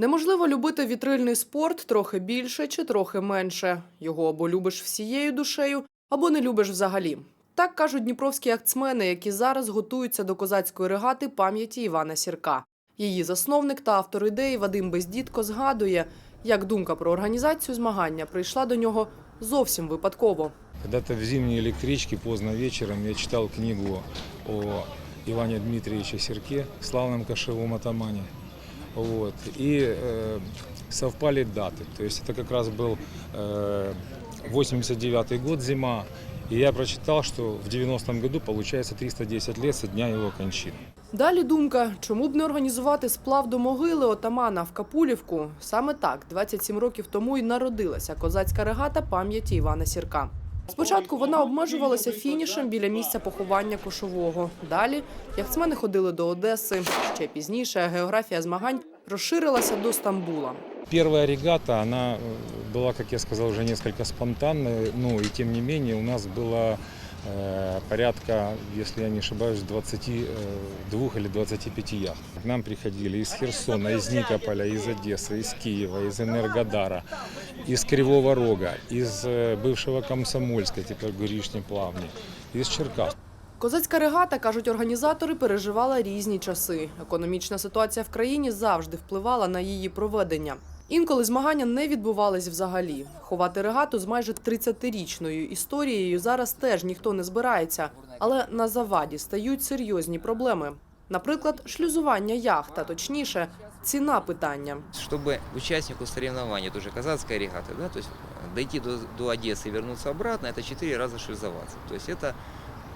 Неможливо любити вітрильний спорт трохи більше чи трохи менше. Його або любиш всією душею, або не любиш взагалі. Так кажуть дніпровські акцмени, які зараз готуються до козацької регати пам'яті Івана Сірка. Її засновник та автор ідеї Вадим Бездітко згадує, як думка про організацію змагання прийшла до нього зовсім випадково. Когда-то в зимней электричке поздно вечером я читал книгу о Иване Дмитриевиче Серке, славном кошевом атамане. Вот. И э, совпали даты. То есть это как раз был э, 89 год, зима. И я прочитал, что в 90-м году получается 310 лет со дня его кончины. Далі думка, чому б не організувати сплав до могили отамана в Капулівку? Саме так, 27 років тому і народилася козацька регата пам'яті Івана Сірка. Спочатку вона обмежувалася фінішем біля місця поховання кошового. Далі яхтсмени ходили до Одеси. Ще пізніше географія змагань розширилася до Стамбула. Первая регата, она э, была, как я сказал, уже несколько спонтанной, но и тем не менее у нас было э, порядка, если я не ошибаюсь, 22 или 25 яхт. К нам приходили из Херсона, из Никополя, из Одессы, из Киева, из Энергодара, из Кривого Рога, из э, бывшего Комсомольска, теперь Горишни Плавни, из Черкас. Козацька регата, кажуть організатори, переживала різні часи. Економічна ситуація в країні завжди впливала на її проведення. Інколи змагання не відбувались взагалі. Ховати регату з майже 30-річною історією зараз теж ніхто не збирається, але на заваді стають серйозні проблеми. Наприклад, шлюзування яхт, а точніше, ціна питання. чтобы участнику соревнований, тоже казацкая регата, да, то есть э, дойти до, до Одессы и вернуться обратно, это 4 раза шлюзоваться. То есть это,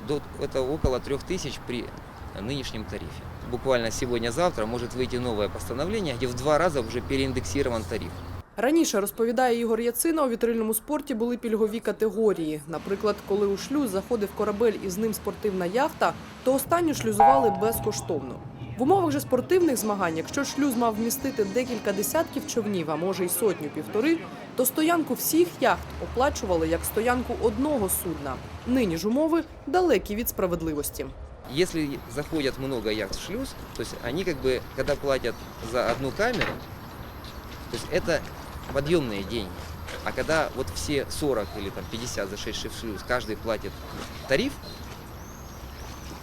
до, это около 3000 при нынешнем тарифе. Буквально сегодня-завтра может выйти новое постановление, где в два раза уже переиндексирован тариф. Раніше розповідає Ігор Яцина, у вітрильному спорті були пільгові категорії. Наприклад, коли у шлюз заходив корабель і з ним спортивна яхта, то останню шлюзували безкоштовно. В умовах же спортивних змагань, якщо шлюз мав вмістити декілька десятків човнів, а може й сотню півтори, то стоянку всіх яхт оплачували як стоянку одного судна. Нині ж умови далекі від справедливості. Если заходят много яхт в шлюз, то есть они как бы, когда платят за одну камеру, то есть это подъемные деньги. А когда вот все 40 или там 50 зашедшие в шлюз, каждый платит тариф,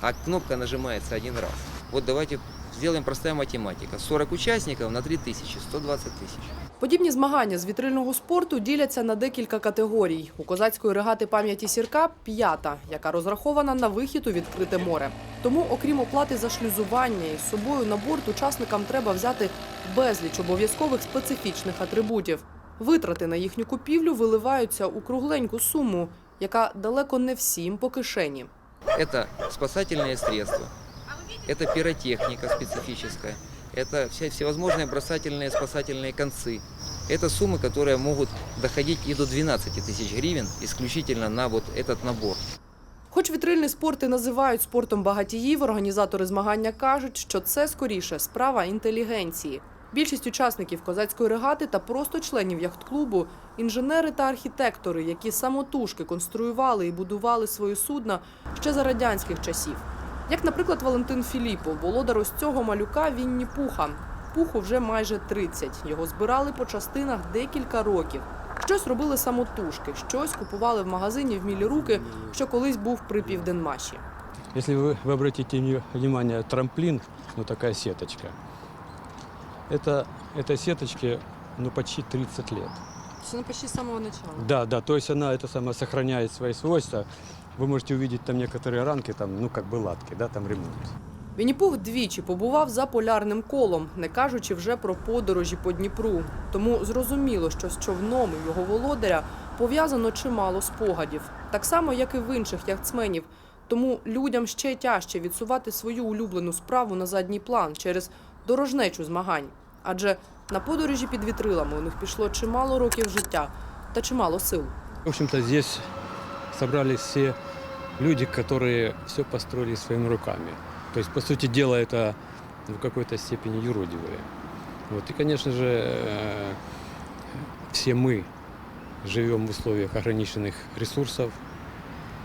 а кнопка нажимается один раз. Вот давайте сделаем простая математика. 40 участников на 3000, 120 тысяч. Подібні змагання з вітрильного спорту діляться на декілька категорій. У козацької регати пам'яті сірка п'ята, яка розрахована на вихід у відкрите море. Тому, окрім оплати за шлюзування, із собою на борт учасникам треба взяти безліч обов'язкових специфічних атрибутів. Витрати на їхню купівлю виливаються у кругленьку суму, яка далеко не всім по кишені. Это спасательные средства, это пиротехника специфическая, это вся, всевозможные бросательные спасательные концы. Это суммы, которые могут доходить и до 12 тысяч гривен исключительно на вот этот набор. Хоч вітрильний спорт і називають спортом багатіїв, організатори змагання кажуть, що це скоріше справа інтелігенції. Більшість учасників козацької регати та просто членів яхт-клубу – інженери та архітектори, які самотужки конструювали і будували свої судна ще за радянських часів. Як, наприклад, Валентин Філіпов, володар ось цього малюка Вінні Пуха. Пуху вже майже 30. Його збирали по частинах декілька років. Щось робили самотужки, щось купували в магазині в мілі руки, що колись був при Південмаші. Если вы, вы обратите вни- внимание, трамплин, ну такая сеточка, это, этой сеточке ну, почти 30 лет. Це почти з самого початку. Да, да, то есть она это самое сохраняет свои свойства. Вы можете увидеть там некоторые ранки, там, ну как бы латки, да, там ремонт. Вінніпух двічі побував за полярним колом, не кажучи вже про подорожі по Дніпру. Тому зрозуміло, що з човном і його володаря пов'язано чимало спогадів, так само, як і в інших яхтсменів. Тому людям ще тяжче відсувати свою улюблену справу на задній план через дорожнечу змагань. Адже на подорожі під вітрилами у них пішло чимало років життя та чимало сил. В общем-то, здесь собрались все люди, которые все построили своими руками. То есть, по сути дела, это в какой-то степени юродивые. Вот. И, конечно же, э, все мы живем в условиях ограниченных ресурсов.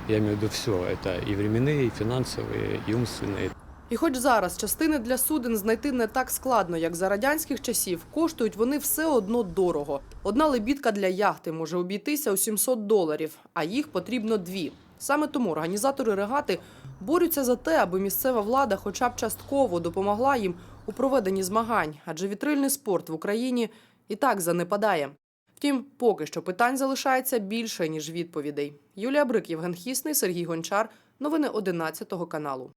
Я имею в виду все. Это и временные, и финансовые, и умственные. І хоч зараз частини для суден знайти не так складно, як за радянських часів, коштують вони все одно дорого. Одна лебідка для яхти може обійтися у 700 доларів, а їх потрібно дві. Саме тому організатори регати борються за те, аби місцева влада хоча б частково допомогла їм у проведенні змагань, адже вітрильний спорт в Україні і так занепадає. Втім, поки що питань залишається більше ніж відповідей. Юлія Брик, Євген Хісний, Сергій Гончар. Новини 11 каналу.